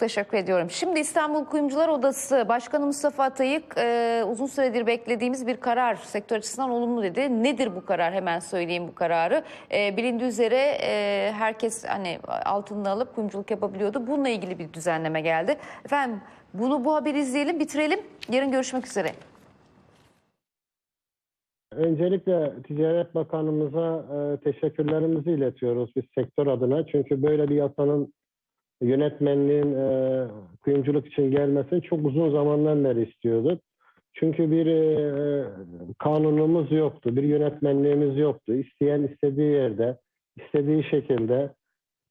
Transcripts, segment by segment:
Teşekkür ediyorum. Şimdi İstanbul Kuyumcular Odası Başkanı Mustafa Atayık e, uzun süredir beklediğimiz bir karar sektör açısından olumlu dedi. Nedir bu karar? Hemen söyleyeyim bu kararı. E, bilindiği üzere e, herkes hani altında alıp kuyumculuk yapabiliyordu. Bununla ilgili bir düzenleme geldi. Efendim bunu bu haberi izleyelim, bitirelim. Yarın görüşmek üzere. Öncelikle Ticaret Bakanımıza e, teşekkürlerimizi iletiyoruz biz sektör adına. Çünkü böyle bir yasanın yönetmenliğin e, kuyumculuk için gelmesini çok uzun zamandan beri istiyorduk. Çünkü bir e, kanunumuz yoktu, bir yönetmenliğimiz yoktu. İsteyen istediği yerde, istediği şekilde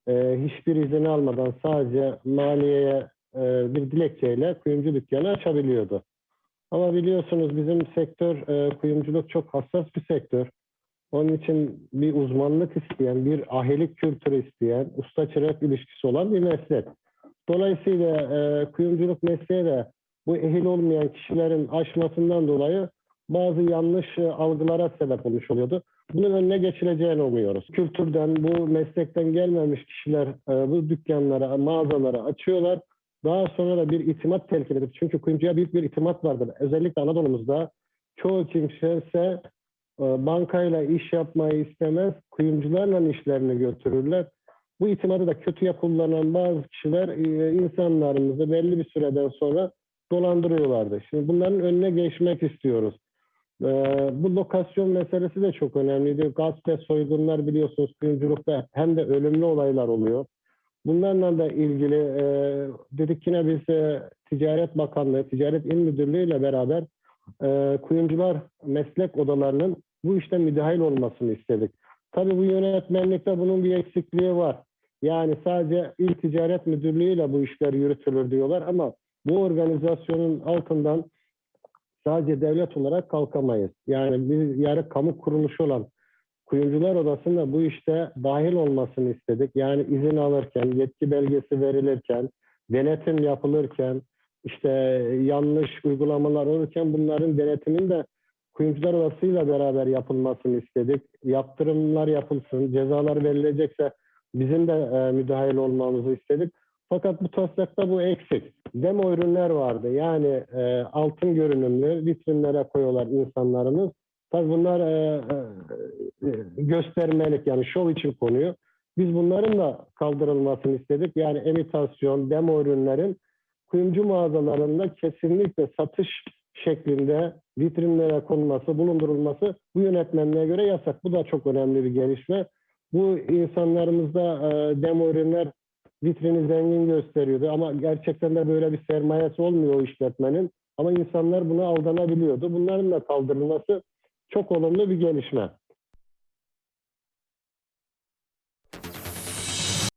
e, hiçbir izin almadan sadece maliyeye e, bir dilekçeyle kuyumcu dükkanı açabiliyordu. Ama biliyorsunuz bizim sektör e, kuyumculuk çok hassas bir sektör. Onun için bir uzmanlık isteyen, bir ahilik kültürü isteyen, usta çırak ilişkisi olan bir meslek. Dolayısıyla e, kuyumculuk mesleği de bu ehil olmayan kişilerin aşmasından dolayı bazı yanlış e, algılara sebep olmuş oluyordu. Bunun önüne geçileceğini umuyoruz. Kültürden, bu meslekten gelmemiş kişiler e, bu dükkanlara, mağazalara açıyorlar. Daha sonra da bir itimat telkin edip, çünkü kuyumcuya büyük bir itimat vardır. Özellikle Anadolu'muzda çoğu kimse ise bankayla iş yapmayı istemez, kuyumcularla işlerini götürürler. Bu itimadı da kötüye kullanan bazı kişiler e, insanlarımızı belli bir süreden sonra dolandırıyorlardı. Şimdi bunların önüne geçmek istiyoruz. E, bu lokasyon meselesi de çok önemliydi. Gasp ve soygunlar biliyorsunuz kuyumculukta hem de ölümlü olaylar oluyor. Bunlarla da ilgili e, dedik yine biz e, Ticaret Bakanlığı, Ticaret İl Müdürlüğü ile beraber e, kuyumcular meslek odalarının bu işte müdahil olmasını istedik. Tabii bu yönetmenlikte bunun bir eksikliği var. Yani sadece İl Ticaret Müdürlüğü ile bu işler yürütülür diyorlar ama bu organizasyonun altından sadece devlet olarak kalkamayız. Yani bir yarı kamu kuruluşu olan Kuyumcular Odası'nda bu işte dahil olmasını istedik. Yani izin alırken, yetki belgesi verilirken, denetim yapılırken, işte yanlış uygulamalar olurken bunların denetimin de Kuyumcular Odası'yla beraber yapılmasını istedik. Yaptırımlar yapılsın, cezalar verilecekse bizim de e, müdahil olmamızı istedik. Fakat bu taslakta bu eksik. Demo ürünler vardı. Yani e, altın görünümlü vitrinlere koyuyorlar insanlarımız. Tabii bunlar e, e, göstermelik yani şov için konuyor. Biz bunların da kaldırılmasını istedik. Yani imitasyon, demo ürünlerin kuyumcu mağazalarında kesinlikle satış şeklinde vitrinlere konulması, bulundurulması bu yönetmenliğe göre yasak. Bu da çok önemli bir gelişme. Bu insanlarımızda e, demo ürünler vitrini zengin gösteriyordu ama gerçekten de böyle bir sermayesi olmuyor o işletmenin. Ama insanlar buna aldanabiliyordu. Bunların da kaldırılması çok olumlu bir gelişme.